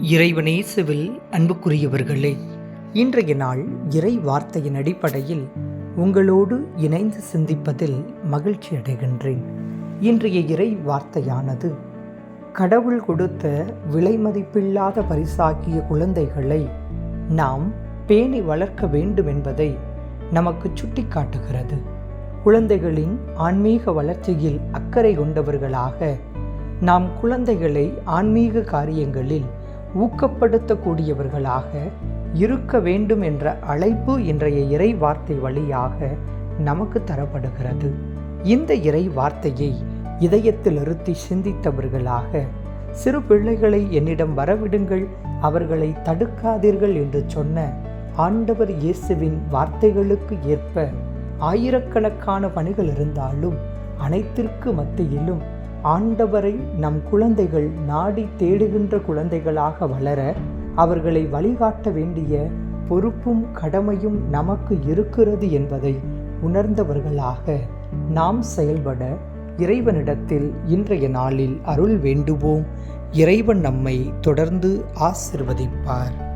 இறைவனேசுவில் அன்புக்குரியவர்களே இன்றைய நாள் இறை வார்த்தையின் அடிப்படையில் உங்களோடு இணைந்து சிந்திப்பதில் மகிழ்ச்சி அடைகின்றேன். இன்றைய இறை வார்த்தையானது கடவுள் கொடுத்த விலை மதிப்பில்லாத பரிசாகிய குழந்தைகளை நாம் பேணி வளர்க்க வேண்டும் என்பதை நமக்கு சுட்டிக்காட்டுகிறது. குழந்தைகளின் ஆன்மீக வளர்ச்சியில் அக்கறை கொண்டவர்களாக நாம் குழந்தைகளை ஆன்மீக காரியங்களில் ஊக்கப்படுத்தக்கூடியவர்களாக இருக்க வேண்டும் என்ற அழைப்பு இன்றைய இறை வார்த்தை வழியாக நமக்கு தரப்படுகிறது. இந்த இறை வார்த்தையை இதயத்தில் இருத்தி சிந்தித்தவர்களாக சிறு பிள்ளைகளை என்னிடம் வரவிடுங்கள் அவர்களை தடுக்காதீர்கள் என்று சொன்ன ஆண்டவர் இயேசுவின் வார்த்தைகளுக்கு ஏற்ப ஆயிரக்கணக்கான பணிகள் இருந்தாலும் அனைத்திற்கு மத்தியிலும் ஆண்டவரை நம் குழந்தைகள் நாடி தேடுகின்ற குழந்தைகளாக வளர அவர்களை வழிகாட்ட வேண்டிய பொறுப்பும் கடமையும் நமக்கு இருக்கிறது என்பதை உணர்ந்தவர்களாக நாம் செயல்பட இறைவனிடத்தில் இன்றைய நாளில் அருள் வேண்டுவோம். இறைவன் நம்மை தொடர்ந்து ஆசிர்வதிப்பார்.